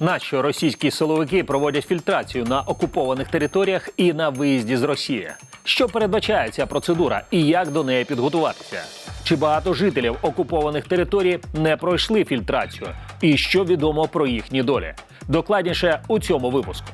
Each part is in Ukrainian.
Нащо російські силовики проводять фільтрацію на окупованих територіях і на виїзді з Росії? Що передбачає ця процедура і як до неї підготуватися? Чи багато жителів окупованих територій не пройшли фільтрацію? І що відомо про їхні долі? Докладніше у цьому випуску.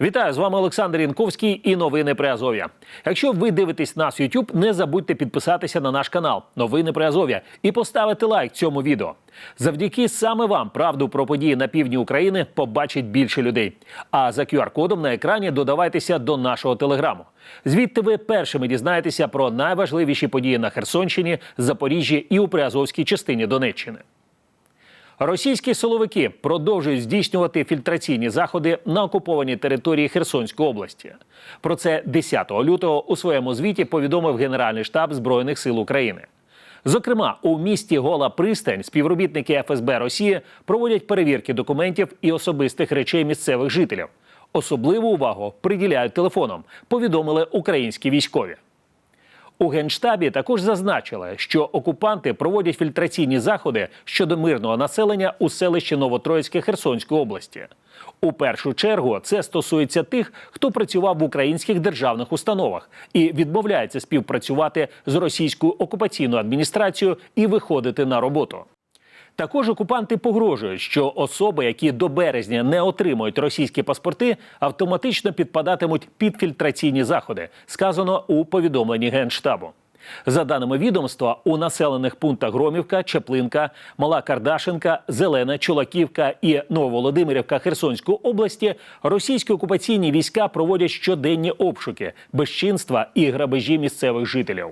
Вітаю з вами Олександр Янковський і новини при Азов'я. Якщо ви дивитесь нас YouTube, не забудьте підписатися на наш канал Новини при Азов'я і поставити лайк цьому відео. Завдяки саме вам правду про події на півдні України побачить більше людей. А за QR-кодом на екрані додавайтеся до нашого телеграму. Звідти ви першими дізнаєтеся про найважливіші події на Херсонщині, Запоріжжі і у Приазовській частині Донеччини. Російські силовики продовжують здійснювати фільтраційні заходи на окупованій території Херсонської області. Про це 10 лютого у своєму звіті повідомив Генеральний штаб Збройних сил України. Зокрема, у місті Гола Пристань співробітники ФСБ Росії проводять перевірки документів і особистих речей місцевих жителів. Особливу увагу приділяють телефоном, повідомили українські військові. У генштабі також зазначили, що окупанти проводять фільтраційні заходи щодо мирного населення у селищі Новотроїцьке Херсонської області. У першу чергу це стосується тих, хто працював в українських державних установах і відмовляється співпрацювати з російською окупаційною адміністрацією і виходити на роботу. Також окупанти погрожують, що особи, які до березня не отримують російські паспорти, автоматично підпадатимуть під фільтраційні заходи, сказано у повідомленні генштабу. За даними відомства, у населених пунктах Громівка, Чеплинка, Мала Кардашенка, Зелена, Чулаківка і Нововолодимирівка Херсонської області російські окупаційні війська проводять щоденні обшуки, безчинства і грабежі місцевих жителів.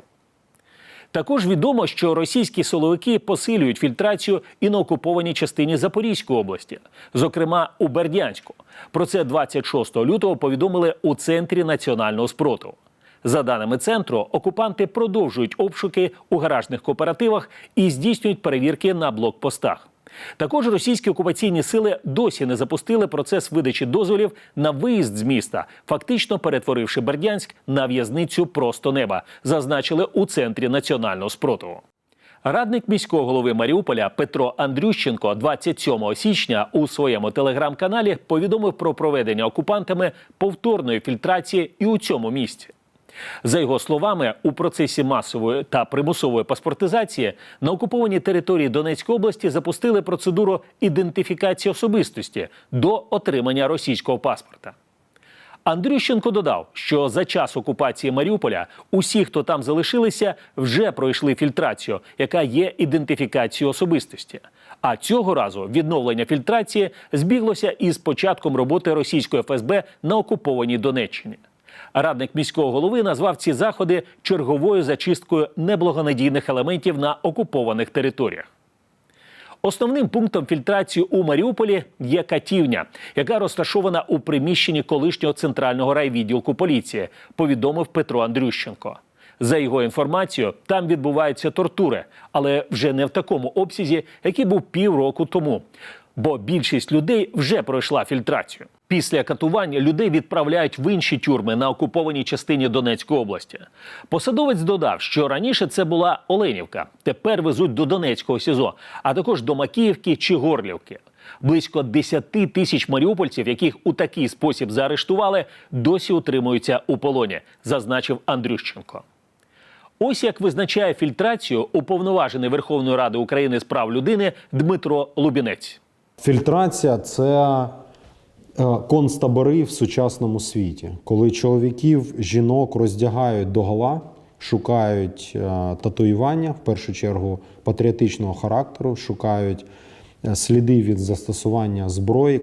Також відомо, що російські силовики посилюють фільтрацію і на окупованій частині Запорізької області, зокрема у Бердянську. Про це 26 лютого повідомили у центрі національного спротиву. За даними центру, окупанти продовжують обшуки у гаражних кооперативах і здійснюють перевірки на блокпостах. Також російські окупаційні сили досі не запустили процес видачі дозволів на виїзд з міста, фактично перетворивши Бердянськ на в'язницю просто неба, зазначили у центрі національного спротиву. Радник міського голови Маріуполя Петро Андрющенко 27 січня у своєму телеграм-каналі повідомив про проведення окупантами повторної фільтрації і у цьому місці. За його словами, у процесі масової та примусової паспортизації на окупованій території Донецької області запустили процедуру ідентифікації особистості до отримання російського паспорта. Андрющенко додав, що за час окупації Маріуполя усі, хто там залишилися, вже пройшли фільтрацію, яка є ідентифікацією особистості. А цього разу відновлення фільтрації збіглося із початком роботи російської ФСБ на окупованій Донеччині. Радник міського голови назвав ці заходи черговою зачисткою неблагонадійних елементів на окупованих територіях. Основним пунктом фільтрації у Маріуполі є катівня, яка розташована у приміщенні колишнього центрального райвідділку поліції, повідомив Петро Андрющенко. За його інформацією, там відбуваються тортури, але вже не в такому обсязі, який був півроку тому. Бо більшість людей вже пройшла фільтрацію. Після катування людей відправляють в інші тюрми на окупованій частині Донецької області. Посадовець додав, що раніше це була Оленівка, тепер везуть до Донецького СІЗО, а також до Макіївки чи Горлівки. Близько 10 тисяч маріупольців, яких у такий спосіб заарештували, досі утримуються у полоні, зазначив Андрющенко. Ось як визначає фільтрацію уповноважений Верховної Ради України з прав людини Дмитро Лубінець. Фільтрація це концтабори в сучасному світі, коли чоловіків, жінок роздягають догола, шукають е, татуювання, в першу чергу патріотичного характеру, шукають е, сліди від застосування зброї.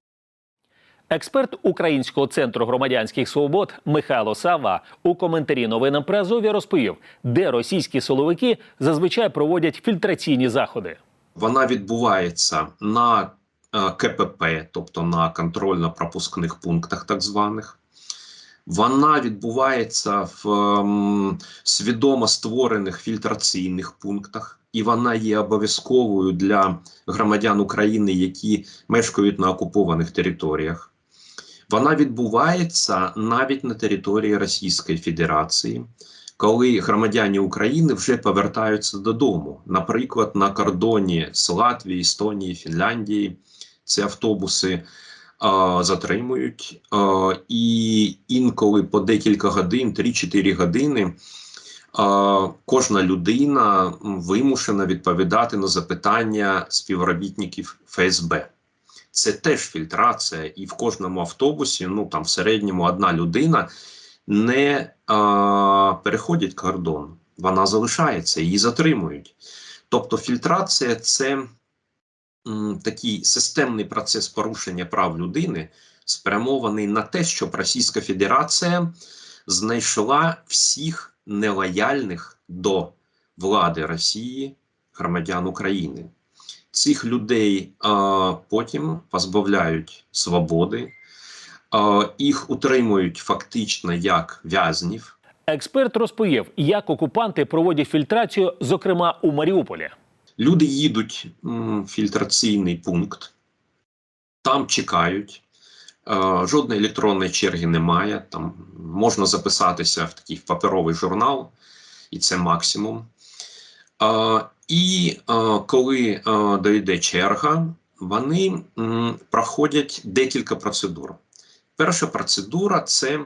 Експерт Українського центру громадянських свобод Михайло Сава у коментарі новинам при Азові розповів, де російські силовики зазвичай проводять фільтраційні заходи. Вона відбувається на е, КПП, тобто на контрольно-пропускних пунктах, так званих. Вона відбувається в ем, свідомо створених фільтраційних пунктах, і вона є обов'язковою для громадян України, які мешкають на окупованих територіях. Вона відбувається навіть на території Російської Федерації, коли громадяни України вже повертаються додому, наприклад, на кордоні з Латвії, Естонії, Фінляндії. Ці автобуси а, затримують, а, і інколи по декілька годин, 3-4 години. Кожна людина вимушена відповідати на запитання співробітників ФСБ. Це теж фільтрація, і в кожному автобусі, ну там в середньому одна людина не а, переходить кордон, вона залишається, її затримують. Тобто фільтрація це такий системний процес порушення прав людини, спрямований на те, щоб Російська Федерація знайшла всіх нелояльних до влади Росії громадян України. Цих людей а, потім позбавляють свободи, а, їх утримують фактично як в'язнів. Експерт розповів, як окупанти проводять фільтрацію, зокрема у Маріуполі. Люди їдуть в фільтраційний пункт, там чекають. Е, жодної електронної черги немає. Там можна записатися в такий паперовий журнал, і це максимум. Е, і е, коли дойде черга, вони проходять декілька процедур. Перша процедура це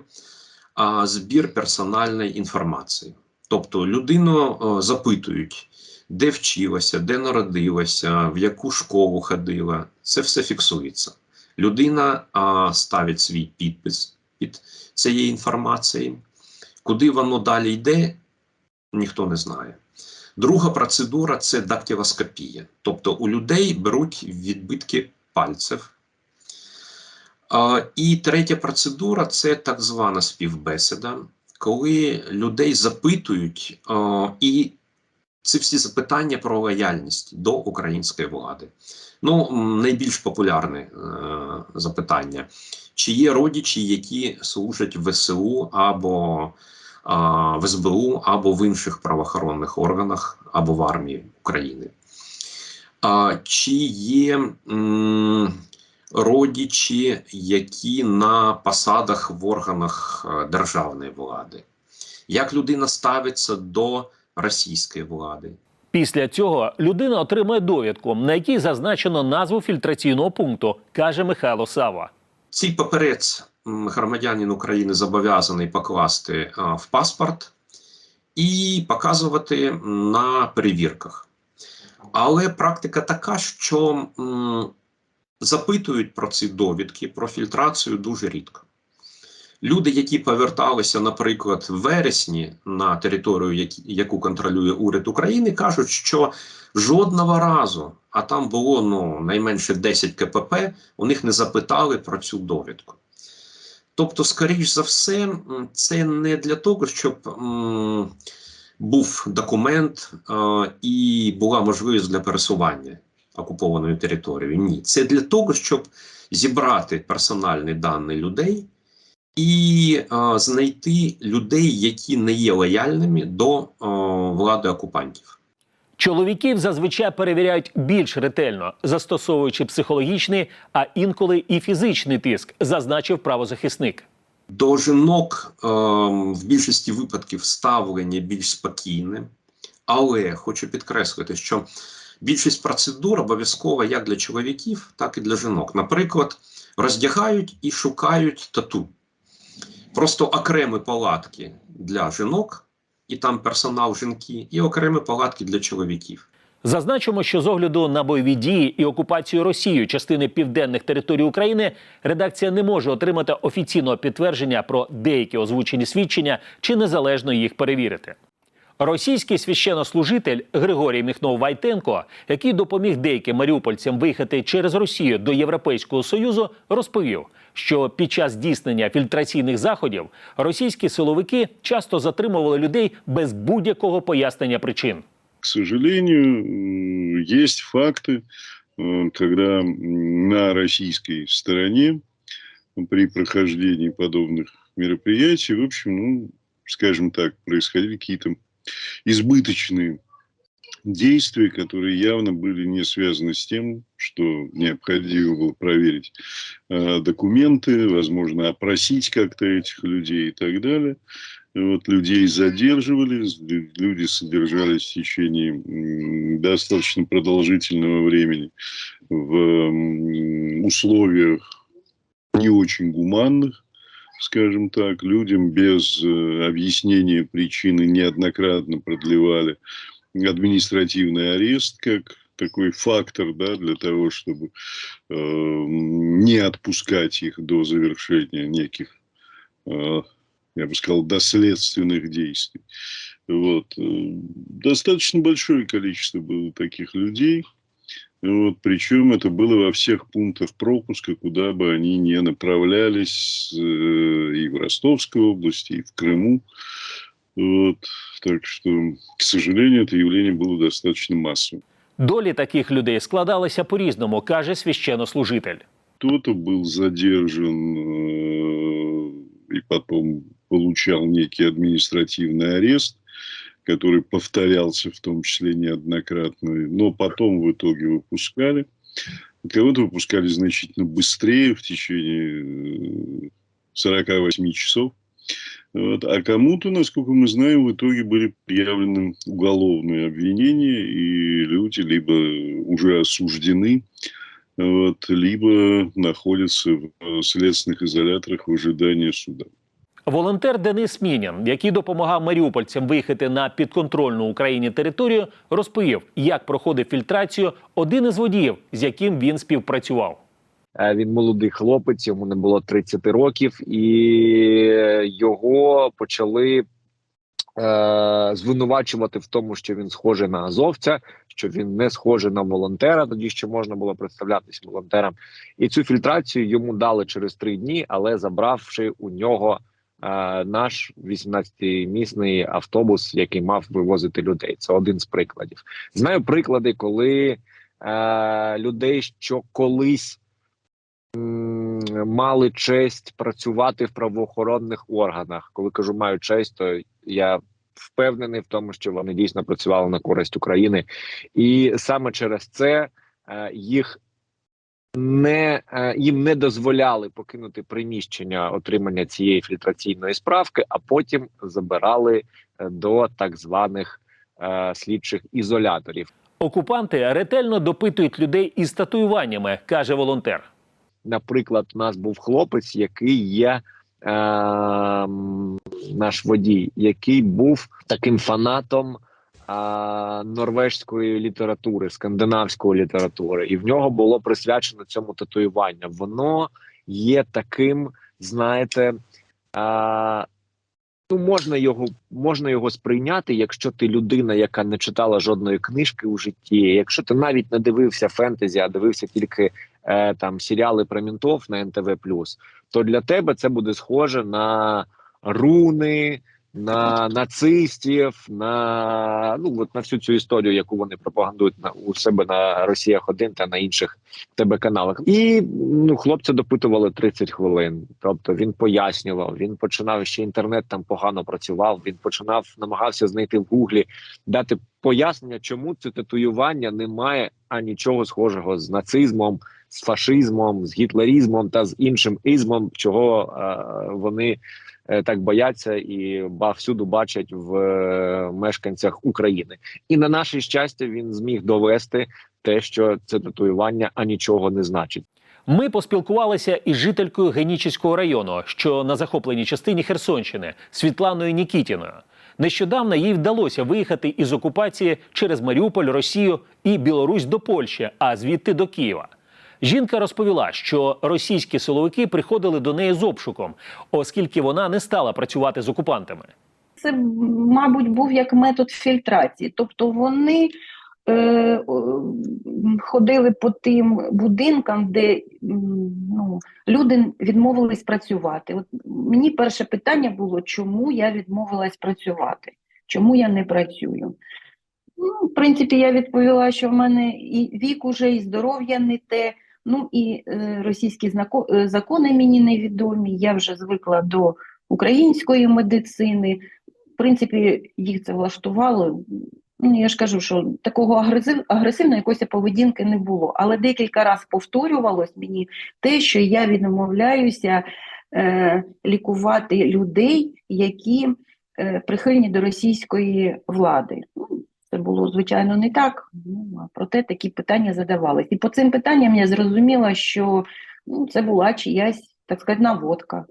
збір персональної інформації. Тобто людину запитують, де вчилася, де народилася, в яку школу ходила. Це все фіксується. Людина а, ставить свій підпис під цією інформацією. Куди воно далі йде, ніхто не знає. Друга процедура це дактилоскопія. Тобто у людей беруть відбитки пальців. А, і третя процедура це так звана співбесіда, коли людей запитують а, і це всі запитання про лояльність до української влади. Ну, найбільш популярне е, запитання: чи є родичі, які служать в ВСУ або а, в СБУ, або в інших правоохоронних органах, або в армії України? А, чи є м, родичі, які на посадах в органах е, державної влади? Як людина ставиться до російської влади? Після цього людина отримує довідку, на якій зазначено назву фільтраційного пункту, каже Михайло Сава. Цей паперець громадянин України зобов'язаний покласти в паспорт і показувати на перевірках. Але практика така, що запитують про ці довідки, про фільтрацію дуже рідко. Люди, які поверталися, наприклад, в вересні на територію, яку контролює уряд України, кажуть, що жодного разу, а там було ну, найменше 10 КПП, у них не запитали про цю довідку. Тобто, скоріш за все, це не для того, щоб м, був документ е, і була можливість для пересування окупованою територією. Ні, це для того, щоб зібрати персональні дані людей і е, знайти людей, які не є лояльними до е, влади окупантів. Чоловіків зазвичай перевіряють більш ретельно, застосовуючи психологічний, а інколи і фізичний тиск, зазначив правозахисник. До жінок е, в більшості випадків ставлення більш спокійне, але хочу підкреслити, що більшість процедур обов'язкова як для чоловіків, так і для жінок. Наприклад, роздягають і шукають тату. Просто окремі палатки для жінок, і там персонал жінки, і окремі палатки для чоловіків. Зазначимо, що з огляду на бойові дії і окупацію Росією частини південних територій України редакція не може отримати офіційного підтвердження про деякі озвучені свідчення чи незалежно їх перевірити. Російський священнослужитель Григорій Міхнов Вайтенко, який допоміг деяким маріупольцям виїхати через Росію до Європейського союзу, розповів, що під час здійснення фільтраційних заходів російські силовики часто затримували людей без будь-якого пояснення причин. к сожалению, м, есть факты, э, когда м, на российской стороне при прохождении подобных мероприятий, в общем, ну, скажем так, происходили какие-то избыточные действия, которые явно были не связаны с тем, что необходимо было проверить э, документы, возможно, опросить как-то этих людей и так далее. Вот людей задерживали, лю- люди содержались в течение достаточно продолжительного времени в условиях не очень гуманных, скажем так, людям без э, объяснения причины неоднократно продлевали административный арест как такой фактор да, для того, чтобы э, не отпускать их до завершения неких, э, я бы сказал, доследственных действий. Вот. э, Достаточно большое количество было таких людей. Вот, причем это было во всех пунктах пропуска, куда бы они ни направлялись, э, и в Ростовской области, и в Крыму. Вот, так что, к сожалению, это явление было достаточно массовым. Долі таких людей складалися по-різному, каже священнослужитель. Кто-то был задержан э, и потом получал некий административный арест, Который повторялся в том числе неоднократно, но потом в итоге выпускали. Кого-то выпускали значительно быстрее, в течение э, 48 часов. Вот. А кому-то, насколько мы знаем, в итоге были предъявлены уголовные обвинения, и люди либо уже осуждены, вот, либо находятся в э, следственных изоляторах в ожидании суда. Волонтер Денис Мінян, який допомагав маріупольцям виїхати на підконтрольну Україні територію, розповів, як проходив фільтрацію один із водіїв, з яким він співпрацював. Е, Він молодий хлопець, йому не було 30 років, і його почали е, звинувачувати в тому, що він схожий на азовця, що він не схожий на волонтера. Тоді ще можна було представлятись волонтером. І цю фільтрацію йому дали через три дні, але забравши у нього наш 18-місний автобус, який мав вивозити людей. Це один з прикладів. Знаю приклади, коли е, людей, що колись мали честь працювати в правоохоронних органах. Коли кажу маю честь, то я впевнений в тому, що вони дійсно працювали на користь України, і саме через це е, їх не е, їм не дозволяли покинути приміщення отримання цієї фільтраційної справки, а потім забирали е, до так званих е, слідчих ізоляторів. Окупанти ретельно допитують людей із татуюваннями, каже волонтер. наприклад, у нас був хлопець, який є е, наш водій, який був таким фанатом е, норвежської літератури, скандинавської літератури, і в нього було присвячено цьому татуювання. Воно є таким, знаєте. Е, Ну, можна його можна його сприйняти, якщо ти людина, яка не читала жодної книжки у житті, якщо ти навіть не дивився фентезі, а дивився тільки е, там серіали про мінтов на НТВ то для тебе це буде схоже на руни, на нацистів, на ну от на всю цю історію, яку вони пропагандують на у себе на Росіях 1 та на інших тебе каналах. І ну хлопця допитували 30 хвилин. Тобто він пояснював, він починав ще інтернет там погано працював. Він починав намагався знайти в гуглі, дати пояснення, чому це татуювання не має а нічого схожого з нацизмом, з фашизмом, з гітлерізмом та з іншим ізмом, чого е, вони так бояться і всюду бачать в е, мешканцях України. І на наше щастя, він зміг довести те, що це татуювання а нічого не значить. Ми поспілкувалися із жителькою Генічеського району, що на захопленій частині Херсонщини, Світланою Нікітіною. Нещодавно їй вдалося виїхати із окупації через Маріуполь, Росію і Білорусь до Польщі, а звідти до Києва. Жінка розповіла, що російські силовики приходили до неї з обшуком, оскільки вона не стала працювати з окупантами. це, мабуть, був як метод фільтрації. Тобто вони е, ходили по тим будинкам, де ну, люди відмовились працювати. От мені перше питання було, чому я відмовилась працювати, чому я не працюю. Ну, в принципі, я відповіла, що в мене і вік уже, і здоров'я не те. Ну і е, російські е, закони мені невідомі. Я вже звикла до української медицини в принципі, їх це влаштувало. Ну, я ж кажу, що такого агресив, агресивної якоїсь поведінки не було. Але декілька разів повторювалось мені те, що я відмовляюся е, лікувати людей, які е, прихильні до російської влади. Ну, Це було звичайно не так. Ну проте такі питання задавались. І по цим питанням я зрозуміла, що ну, це була чиясь, так сказати, наводка.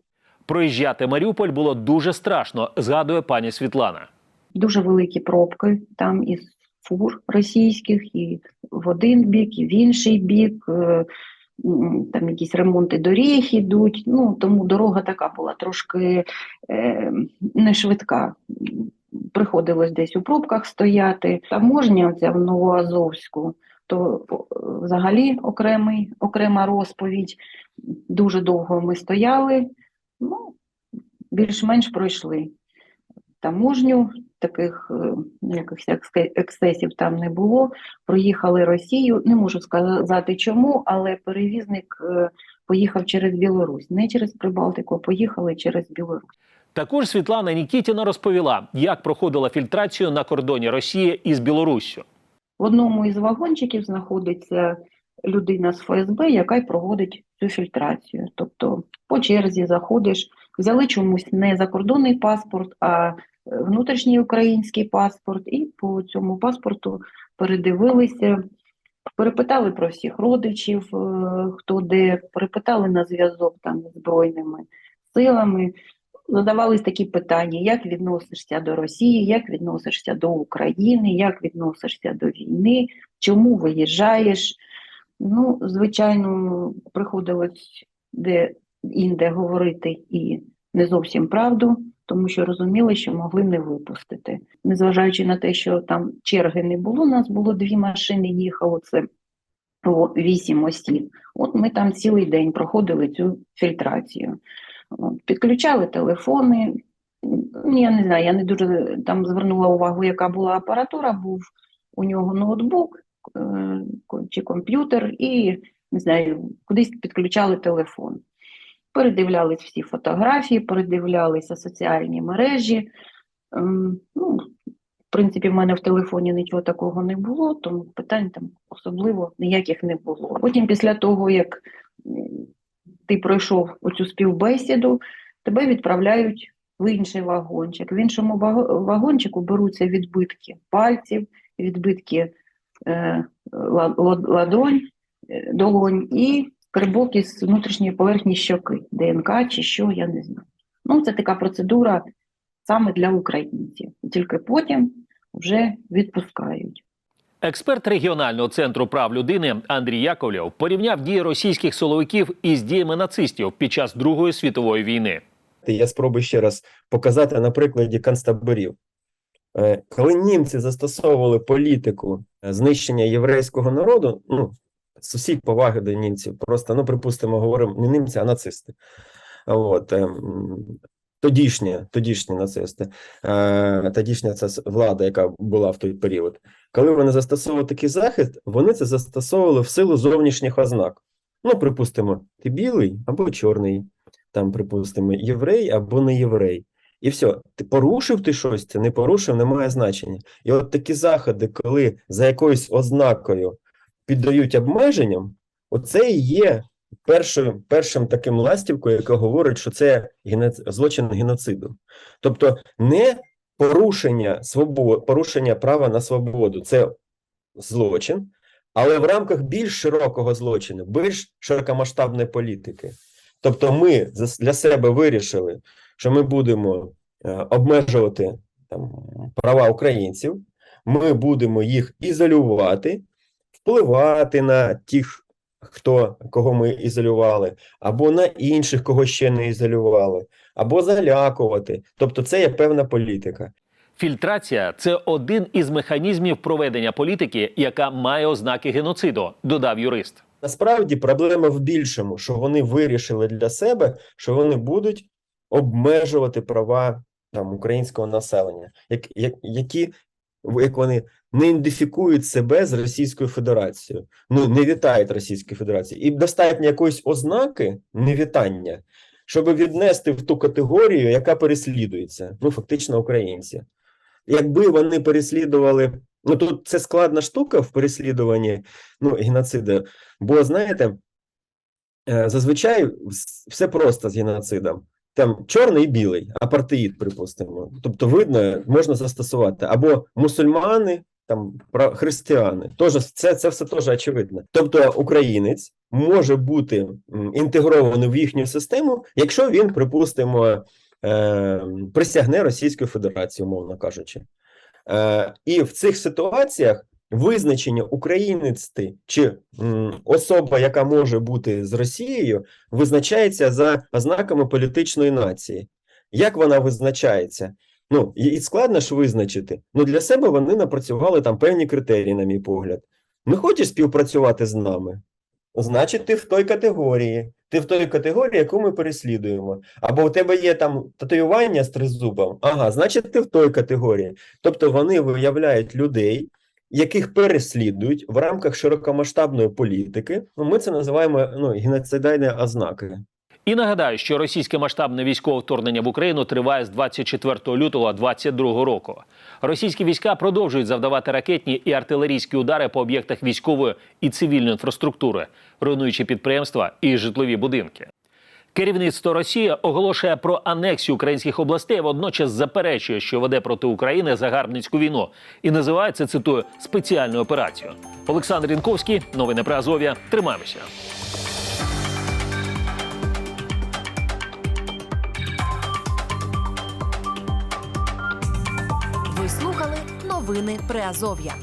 Проїжджати Маріуполь було дуже страшно, згадує пані Світлана. Дуже великі пробки там із фур російських, і в один бік, і в інший бік. Е, Там якісь ремонти доріг ідуть. Ну тому дорога така була трошки е, не швидка. Приходилось десь у пробках стояти. Таможня оця в Новоазовську, то взагалі окремий, окрема розповідь. Дуже довго ми стояли. Ну, більш-менш пройшли таможню, таких е, якихось ексцесів там не було. Проїхали Росію. Не можу сказати чому, але перевізник е, поїхав через Білорусь, не через Прибалтику, а поїхали через Білорусь. Також Світлана Нікітіна розповіла, як проходила фільтрацію на кордоні Росії із Білоруссю. В одному із вагончиків знаходиться людина з ФСБ, яка й проводить цю фільтрацію. Тобто по черзі заходиш, взяли чомусь не закордонний паспорт, а е, внутрішній український паспорт, і по цьому паспорту передивилися, перепитали про всіх родичів, е, хто де, перепитали на зв'язок там з збройними силами. Задавались такі питання: як відносишся до Росії, як відносишся до України, як відносишся до війни, чому виїжджаєш? Ну, звичайно, приходилось де інде говорити і не зовсім правду, тому що розуміли, що могли не випустити. Незважаючи на те, що там черги не було, у нас було дві машини, їхало це вісім осіб. От ми там цілий день проходили цю фільтрацію. Підключали телефони. Ну, Я не знаю, я не дуже там звернула увагу, яка була апаратура. Був у нього ноутбук е, чи комп'ютер, і не знаю, кудись підключали телефон. Передивлялись всі фотографії, передивлялися соціальні мережі. Ем, Ну, в принципі, в мене в телефоні нічого такого не було, тому питань там особливо ніяких не було. Потім, після того, як ти пройшов оцю співбесіду, тебе відправляють в інший вагончик. В іншому ваго- вагончику беруться відбитки пальців, відбитки е, ла- ла- ладонь, е, долонь і скрибок із внутрішньої поверхні щоки, ДНК чи що, я не знаю. Ну, це така процедура саме для українців. І тільки потім вже відпускають. Експерт регіонального центру прав людини Андрій Яковлєв порівняв дії російських силовиків із діями нацистів під час Другої світової війни. Я спробую ще раз показати на прикладі концтаборів. Е, Коли німці застосовували політику е, знищення єврейського народу, ну, з усіх поваги до німців, просто, ну, припустимо, говоримо не німці, а нацисти. От, ем, тодішні, тодішні нацисти, е, тодішня ця влада, яка була в той період. Коли вони застосовували такий захист, вони це застосовували в силу зовнішніх ознак. Ну, припустимо, ти білий або чорний, там, припустимо, єврей або не єврей. І все, ти порушив ти щось, це не порушив, немає значення. І от такі заходи, коли за якоюсь ознакою піддають обмеженням, оце і є першою, першим таким ластівкою, яка говорить, що це злочин геноциду. Тобто не порушення свобод, порушення права на свободу це злочин, але в рамках більш широкого злочину, більш широкомасштабної політики. Тобто, ми для себе вирішили, що ми будемо е, обмежувати там, права українців, ми будемо їх ізолювати, впливати на тих, хто кого ми ізолювали, або на інших, кого ще не ізолювали, або залякувати. Тобто, це є певна політика. Фільтрація це один із механізмів проведення політики, яка має ознаки геноциду, додав юрист. Насправді проблема в більшому, що вони вирішили для себе, що вони будуть обмежувати права там українського населення, як, як, які як вони не ідентифікують себе з Російською Федерацією, ну не вітають Російської Федерації, і достатньо якоїсь ознаки невітання, щоб віднести в ту категорію, яка переслідується, ну фактично українці. Якби вони переслідували, ну тут це складна штука в переслідуванні ну, геноциду. Бо знаєте, е, зазвичай все просто з геноцидом. Там чорний і білий, апартеїд, припустимо. Тобто, видно, можна застосувати або мусульмани, там християни. Тож це, це все теж очевидно. Тобто українець може бути інтегрований в їхню систему, якщо він, припустимо, е, присягне Російської Федерації, умовно кажучи. Е, і в цих ситуаціях визначення українець чи особа, яка може бути з Росією, визначається за ознаками політичної нації. Як вона визначається? Ну, і складно ж визначити. Ну, для себе вони напрацювали там певні критерії, на мій погляд. Не хочеш співпрацювати з нами? Значить, ти в той категорії. Ти в той категорії, яку ми переслідуємо. Або у тебе є там татуювання з тризубом. Ага, значить, ти в той категорії. Тобто вони виявляють людей, яких переслідують в рамках широкомасштабної політики. Ми це називаємо ну, геноцидальні ознаки. І нагадаю, що російське масштабне військове вторгнення в Україну триває з 24 лютого 2022 року. Російські війська продовжують завдавати ракетні і артилерійські удари по об'єктах військової і цивільної інфраструктури, руйнуючи підприємства і житлові будинки. Керівництво Росії оголошує про анексію українських областей, водночас заперечує, що веде проти України загарбницьку війну, і називає це цитую спеціальною операцією. Олександр Інковський, новини про Азов'я. Тримаємося. Ви слухали новини Приазов'я.